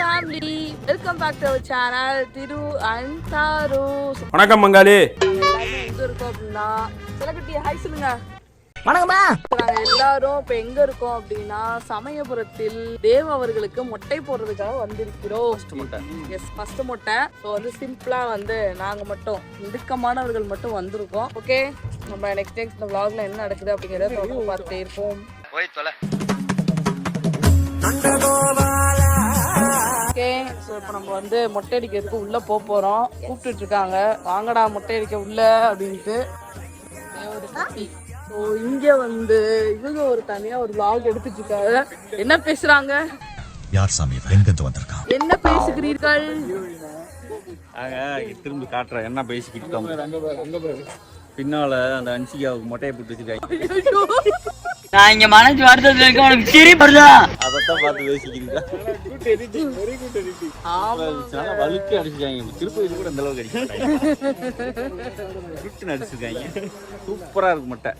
Family welcome back to our channel Thiru and Tharu வணக்கம் எல்லாருமே எங்க இருக்கோம் அப்படின்னா சிலக்குட்டி ஹாய் சொல்லுங்க. வணக்கம்மா. நாங்க எல்லாரும் இப்ப எங்க இருக்கோம் அப்படின்னா சமயபுரத்தில் தேவ அவர்களுக்கு மொட்டை போடுறதுக்காக வந்திருக்கிறோம். எஸ் ஃபர்ஸ்ட் மொட்டை. ஸோ வந்து சிம்பிளா வந்து நாங்க மட்டும் இடுக்கமானவர்கள் மட்டும் வந்திருக்கோம். ஓகே நம்ம நெக்ஸ்ட் நெக்ஸ்ட் இந்த vlogல என்ன நடக்குது அப்படிங்கறத பார்த்துட்டே இருப்போம். ஓகே. ஸோ இப்போ நம்ம வந்து மொட்டை அடிக்கிறதுக்கு உள்ள போக போறோம். கூப்பிட்டுட்டு இருக்காங்க. வாங்கடா மொட்டை அடிக்க உள்ள அப்படின்ட்டு. ஸோ இங்க வந்து இவங்க ஒரு தனியா ஒரு vlog எடுத்துட்டு இருக்காங்க என்ன பேசுறாங்க? யார் சாமி? எங்கிருந்து வந்திருக்கான்? என்ன பேசுகிறீர்கள் திரும்பி காட்டுறேன். என்ன பேசிக்கிட்டு பின்னால அந்த அன்சிகாவுக்கு மொட்டையை போட்டு வச்சிருக்காங்க. நான் இங்க மனசு வருத்தத்துல இருக்க உனக்கு சிரி வருதா அதைத்தான் பார்த்து பேசிக்கிறீங்க. ஆமா. நல்லா வழுக்கு அடிச்சிருக்காங்க. திருப்பதி கூட இந்த அளவுக்கு அடிச்சிருக்காங்க அடிச்சிருக்காங்க. சூப்பரா இருக்கு மொட்டை.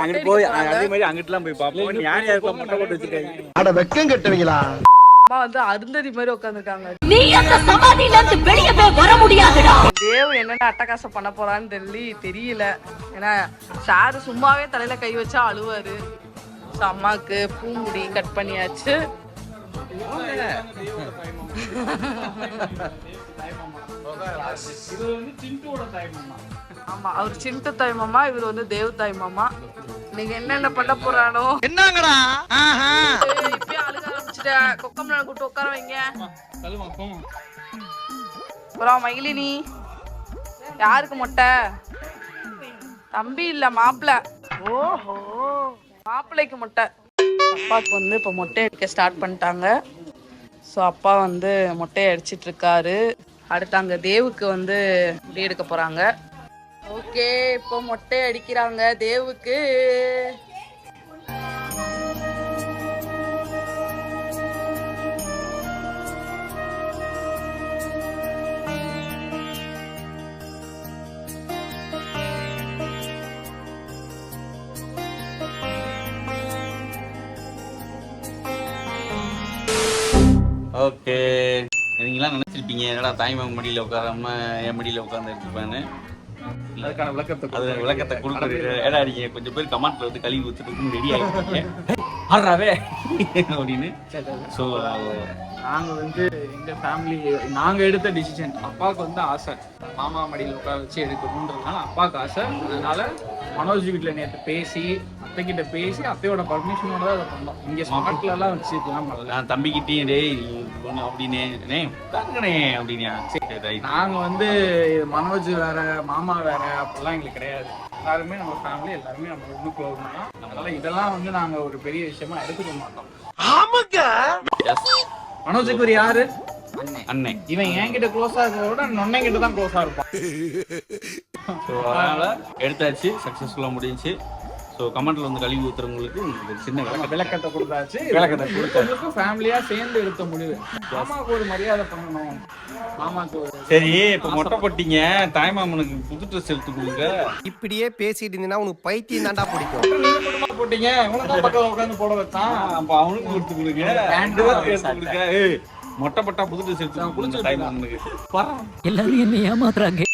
அங்கிட்டு போய். அதே மாதிரி அங்கிட்டுலாம் போய் பார்ப்போம். யார் யாருக்கெல்லாம் மொட்டை போட்டு வச்சிருக்காங்க? அட வெக்கம் கட்டுவீங்களா? அம்மா வந்து அருந்ததி மாதிரி உட்காந்துருக்காங்க நீ அந்த சமாதியில இருந்து வெளியவே வர முடியாதுடா. தேவ் என்னென்ன அட்டகாசம் பண்ண போறான்னு தெரியல தெரியல. ஏன்னா சாரு சும்மாவே தலையில கை வச்சா அழுவாரு. அம்மாக்கு பூமுடி கட் பண்ணியாச்சு. ஆமா அவர் சிண்டு தாய் மாமா இவர் வந்து தேவ் தாய் மாமா. நீங்க என்னென்ன பண்ண போறானோ. என்னங்கடா? ஆரம்பிச்சிட்ட கொக்கம்ல கூட்டு உட்கார வைங்க. அப்புறம் மயிலினி யாருக்கு மொட்டை? தம்பி இல்ல மாப்பிள்ள ஓஹோ. மாப்பிள்ளைக்கு மொட்டை. அப்பாவுக்கு வந்து இப்போ மொட்டை அடிக்க ஸ்டார்ட் பண்ணிட்டாங்க. ஸோ அப்பா வந்து மொட்டையை அடிச்சிட்டு இருக்காரு. அடுத்து அங்கே தேவுக்கு வந்து முடி எடுக்க போறாங்க. ஓகே இப்போ மொட்டை அடிக்கிறாங்க தேவுக்கு. ஓகே. நீங்களாம் நினைச்சிருப்பீங்க என்னடா தாய்மாமன் மடியில உட்காராம என் மடியில உட்கார்ந்து எடுத்துப்பான்னு அதுக்கான விளக்கத்தை அது விளக்கத்தை கொடுக்குறது ஏடா நீங்க கொஞ்சம் பேர் கமெண்ட்ல வந்து கழுவி ஊத்துறதுக்கு ரெடி ஆகிருக்கீங்க ஆடுறாவே அப்படின்னு. ஸோ நாங்க வந்து எங்க ஃபேமிலி நாங்க எடுத்த டிசிஷன் அப்பாவுக்கு வந்து ஆசை. மாமா மடியில் உட்கார வச்சு எடுக்கணுன்றதுனால அப்பாவுக்கு ஆசை. அதனால மனோஜ் வீட்டுல நேற்று பேசி அத்தைக்கிட்ட பேசி அத்தையோட பர்மிஷனோட தான் அதை பண்ணோம். இங்க ஸ்மார்ட்ல எல்லாம் வச்சு இதெல்லாம் பண்ணல. நான் தம்பிக்கிட்டேயும் டேய் அப்படின்னு தாங்கண்ணே அப்படின்னா சரி ரைட் நாங்க வந்து மனோஜ் வேற மாமா வேற அப்படிலாம் எங்களுக்கு கிடையாது. எல்லாருமே நம்ம ஃபேமிலி எல்லாருமே நம்ம ஒண்ணு க்ளோஸ் தான் அதனால இதெல்லாம் வந்து நாங்க ஒரு பெரிய விஷயமா எடுத்துக்க மாட்டோம். எஸ் மனோஜுக்கு ஒரு யாரு? அண்ணன் இவன் என்கிட்ட க்ளோஸா இருக்கிறத விட கிட்ட தான் க்ளோஸா இருப்பான். ஸோ அதனால எடுத்தாச்சு சக்ஸஸ்ஃபுல்லாக முடிஞ்சுச்சு. ஸோ கமெண்ட்ல வந்து கழுவி ஊத்துறவங்களுக்கு உங்களுக்கு ஒரு சின்ன விளக்கத்தை கொடுத்தாச்சு. விளக்கத்தை கொடுத்தாச்சு. ஃபேமிலியா சேர்ந்து எடுத்த முடிவு. மாமாவுக்கு ஒரு மரியாதை பண்ணணும். மாமாக்கு ஒரு சரி இப்போ மொட்டை போட்டீங்க. தாய்மாமனுக்கு புது ட்ரெஸ் எடுத்து கொடுங்க. இப்படியே பேசிட்டு இருந்தீங்கன்னா உனக்கு பைத்தியம் தாண்டா பிடிக்கும். போட்டீங்க? உனக்கு பக்கம் உட்காந்து போட வச்சான் அப்போ அவனுக்கு எடுத்து கொடுங்க. ரெண்டு பேருக்கு எடுத்து கொடுங்க. மொட்டை போட்டா புது ட்ரெஸ் எடுத்து கொடுங்க. தாய்மாமனுக்கு. எல்லாரும் என்ன ஏமாத்துறாங்க.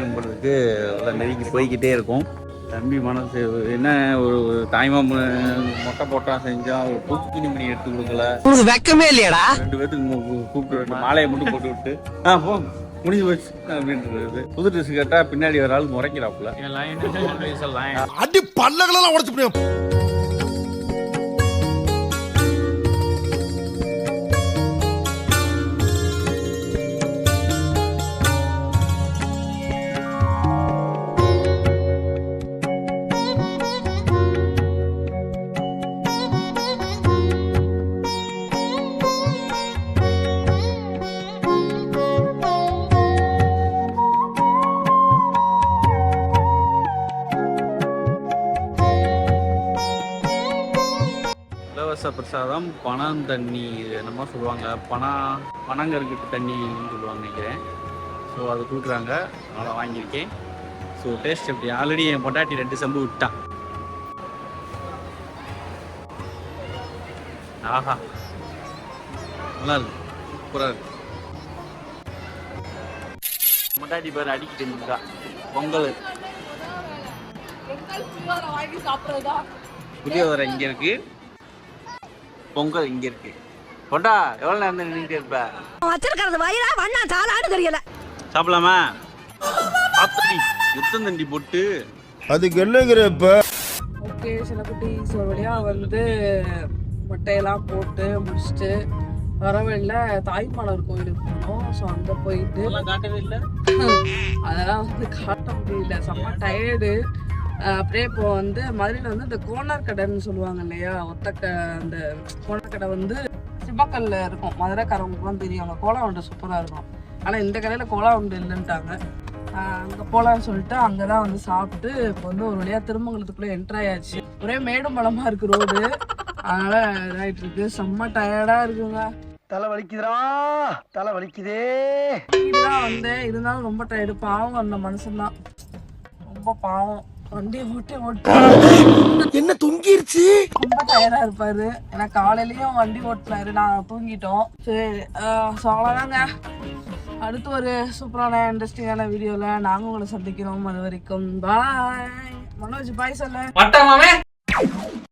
கும்பிட்றதுக்கு உள்ள நெருங்கி போய்கிட்டே இருக்கும். தம்பி மனசு என்ன ஒரு தாய்மாமன் மொட்டை போட்டா செஞ்சா ஒரு பூச்சி துணிமணி எடுத்து கொடுக்கல. உனக்கு வெக்கமே இல்லையாடா. ரெண்டு பேத்துக்கு மு- கு- கூப்பிட்டு மாலையை மட்டும் போட்டு விட்டு ஆ போ முடிஞ்சு போச்சு அப்படின்றது. புது ட்ரெஸ் கேட்டா பின்னாடி ஒரு ஆள் முறைக்கிறாப்புல. அடி பல்லகளெல்லாம் உடச்சு முடியும் பிரசாதம் பணம் தண்ணி என்னமோ சொல்லுவாங்க. பணா பனங்கருக்கட்டு தண்ணின்னு சொல்லுவாங்க நினைக்கிறேன். ஸோ அது கொடுக்குறாங்க. அதனால் வாங்கியிருக்கேன். ஸோ டேஸ்ட் எப்படி? ஆல்ரெடி என் பொட்டாட்டி ரெண்டு சம்பு விட்டான் ஆஹா. நல்லா இருக்கு. சூப்பராக இருக்கு. பொட்டாட்டி பேர் அடிக்கிட்டு இருந்தா பொங்கல். புளியோதரை இங்க இருக்கு. பொங்கல் இங்க இருக்கு. கொண்டா எவ்வளவு நேரம் நின்றுட்டே இருப்ப? வச்சிருக்கிறது வயிறா வண்ணா சாலான்னு தெரியல. சாப்பிடலாமா? ஆத்தடி எத்தனை தண்டி போட்டு. அதுக்கு என்னங்கிற இப்ப? ஓகே சில குட்டீஸ் ஒரு வழியா வந்து மட்டையெல்லாம் போட்டு முடிச்சுட்டு வரவழில தாய்மானவர் கோயிலுக்கு போனோம். ஸோ அங்கே போயிட்டு காட்டவே இல்லை. அதெல்லாம் வந்து காட்ட முடியல. செம்ம டயர்டு அப்படியே இப்போ வந்து மதுரையில் வந்து இந்த கோனார் கடைன்னு சொல்லுவாங்க இல்லையா? ஒத்தக்க அந்த கோனார் கடை வந்து சிம்மக்கல்ல இருக்கும். மதுரைக்காரவங்களுக்குலாம் தெரியும். அங்கே கோலா உண்டு சூப்பராக இருக்கும். ஆனால் இந்த கடையில் கோலா உண்டு இல்லைன்ட்டாங்க. அங்கே போகலான்னு சொல்லிட்டு அங்கே தான் வந்து சாப்பிட்டு இப்போ வந்து ஒரு வழியாக திருமங்கலத்துக்குள்ளே என்ட்ரு ஆயாச்சு. ஒரே மேடும் பழமாக இருக்கு ரோடு அதனால் இதாகிட்டு இருக்கு செம்ம டயர்டாக இருக்குங்க. தலை வலிக்குதுடா. தலை வலிக்குதே. தான் வந்தேன் இருந்தாலும் ரொம்ப டயர்டு பாவம் அந்த மனுஷன் தான் ரொம்ப பாவம். வண்டி ஓட்டி ஓட்டி என்ன தொங்கிருச்சு? ரொம்ப டயர்டா இருப்பாரு. ஏன்னா காலையிலயும் வண்டி ஓட்டினாரு. நான் தூங்கிட்டோம். சரி அவ்வளோதாங்க அடுத்து ஒரு சூப்பரான இன்ட்ரெஸ்டிங்கான வீடியோவில் நாங்கள் உங்களை சந்திக்கிறோம். அது வரைக்கும் பாய் மனோஜ் பாய் சொல்ல.